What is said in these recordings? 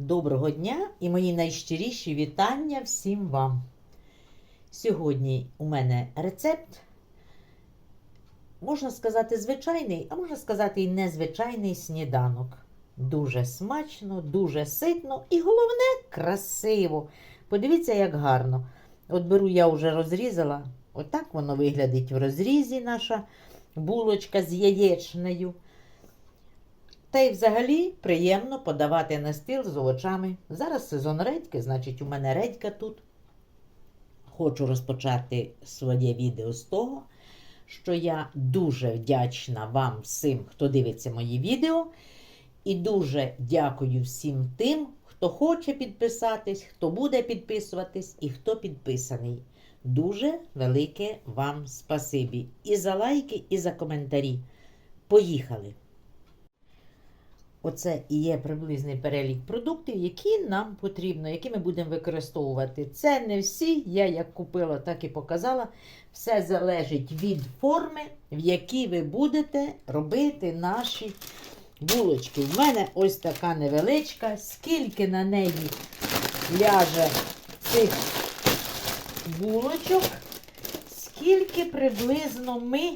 Доброго дня і мої найщиріші вітання всім вам. Сьогодні у мене рецепт, можна сказати, звичайний, а можна сказати, і незвичайний сніданок. Дуже смачно, дуже ситно і головне красиво. Подивіться, як гарно. От беру, я вже розрізала. Отак воно виглядить в розрізі наша булочка з яєчнею. Та й взагалі приємно подавати на стіл з овочами. Зараз сезон редьки, значить, у мене редька тут. Хочу розпочати своє відео з того, що я дуже вдячна вам всім, хто дивиться мої відео. І дуже дякую всім тим, хто хоче підписатись, хто буде підписуватись і хто підписаний. Дуже велике вам спасибі. І за лайки, і за коментарі. Поїхали! Оце і є приблизний перелік продуктів, які нам потрібно, які ми будемо використовувати. Це не всі, я як купила, так і показала. Все залежить від форми, в якій ви будете робити наші булочки. У мене ось така невеличка, скільки на неї ляже цих булочок, скільки приблизно ми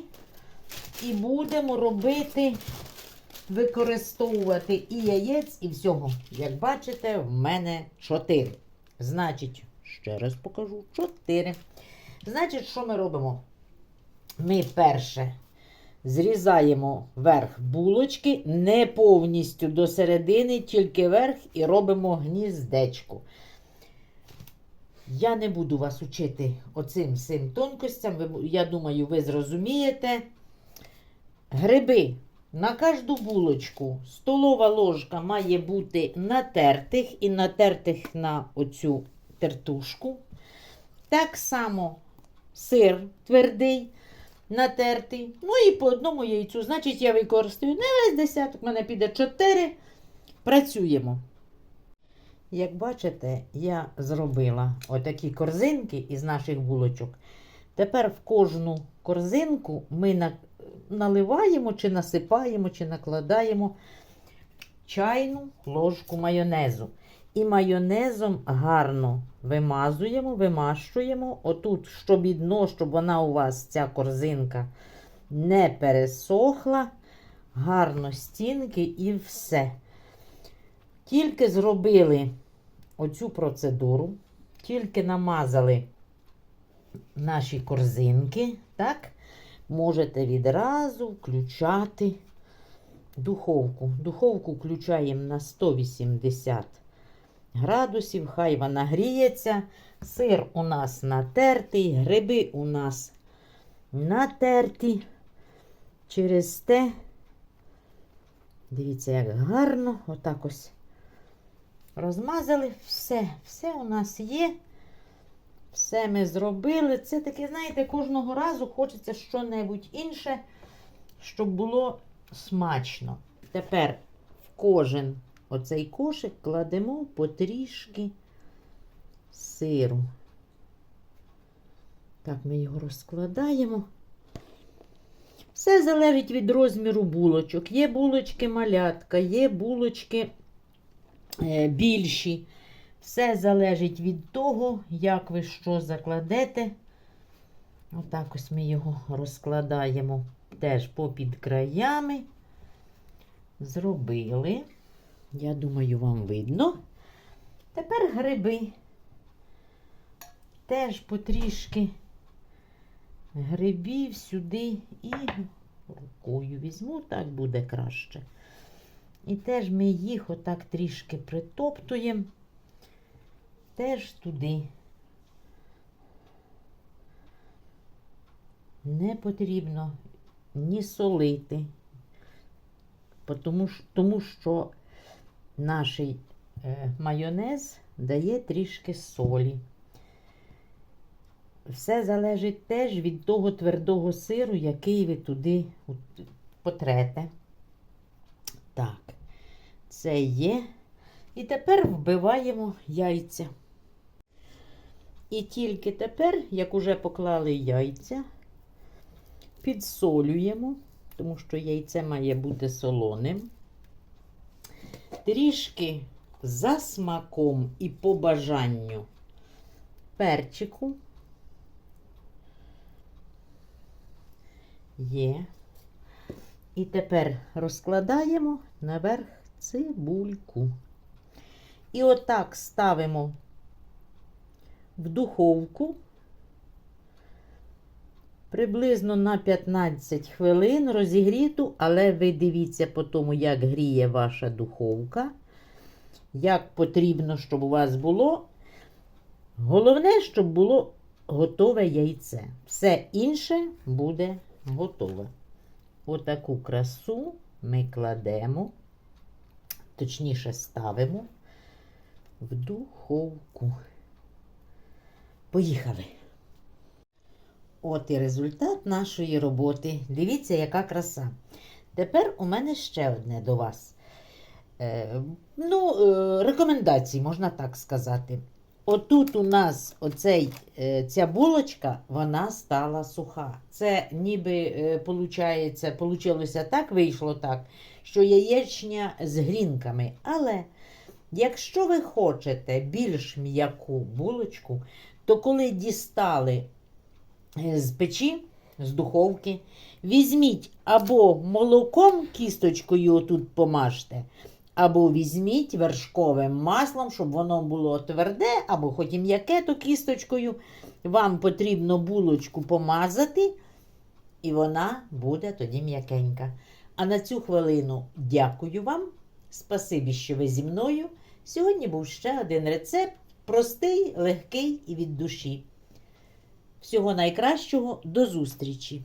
і будемо робити використовувати і яєць, і всього. Як бачите, в мене 4. Значить, ще раз покажу 4. Значить, що ми робимо? Ми перше зрізаємо верх булочки, не повністю до середини, тільки верх, і робимо гніздечко. Я не буду вас учити оцим всім тонкостям. Я думаю, ви зрозумієте. Гриби на кожну булочку столова ложка має бути натертих і натертих на оцю тертушку. Так само сир твердий, натертий. Ну і по одному яйцю. Значить, я використаю не весь десяток, в мене піде 4. Працюємо. Як бачите, я зробила отакі корзинки із наших булочок. Тепер в кожну корзинку ми наливаємо, чи насипаємо, чи накладаємо чайну ложку майонезу. І майонезом гарно вимазуємо, вимащуємо. Отут, щоб дно, щоб вона у вас, ця корзинка, не пересохла. Гарно стінки і все. Тільки зробили оцю процедуру, тільки намазали наші корзинки, так? Можете відразу включати духовку. Духовку включаємо на 180 градусів, хай вона гріється. Сир у нас натертий, гриби у нас натерті. Через те, дивіться, як гарно, отак ось розмазали все, все у нас є. Все ми зробили. Це таке, знаєте, кожного разу хочеться щось інше, щоб було смачно. Тепер в кожен оцей кошик кладемо потрішки сиру. Так, ми його розкладаємо. Все залежить від розміру булочок. Є булочки малятка, є булочки е, більші. Все залежить від того, як ви що закладете. Отак ось ми його розкладаємо теж попід краями. Зробили. Я думаю, вам видно. Тепер гриби. Теж потрішки грибів сюди і рукою візьму, так буде краще. І теж ми їх отак трішки притоптуємо теж туди. Не потрібно ні солити, тому, що наш е, майонез дає трішки солі. Все залежить теж від того твердого сиру, який ви туди потрете. Так, це є. І тепер вбиваємо яйця. І тільки тепер, як уже поклали яйця, підсолюємо, тому що яйце має бути солоним. Трішки за смаком і по бажанню перчику. Є. І тепер розкладаємо наверх цибульку. І отак ставимо в духовку приблизно на 15 хвилин розігріту, але ви дивіться по тому, як гріє ваша духовка, як потрібно, щоб у вас було. Головне, щоб було готове яйце. Все інше буде готове. Отаку красу ми кладемо, точніше ставимо в духовку. Поїхали. От і результат нашої роботи. Дивіться, яка краса. Тепер у мене ще одне до вас. Е, ну, е, рекомендації, можна так сказати. Отут у нас оцей, е, ця булочка, вона стала суха. Це ніби е, получається, получилося так, вийшло так, що яєчня з грінками. Але якщо ви хочете більш м'яку булочку, то коли дістали е, з печі, з духовки, візьміть або молоком кісточкою отут помажте, або візьміть вершковим маслом, щоб воно було тверде, або хоч і м'яке, то кісточкою. Вам потрібно булочку помазати, і вона буде тоді м'якенька. А на цю хвилину дякую вам. Спасибі, що ви зі мною. Сьогодні був ще один рецепт. Простий, легкий і від душі. Всього найкращого, до зустрічі!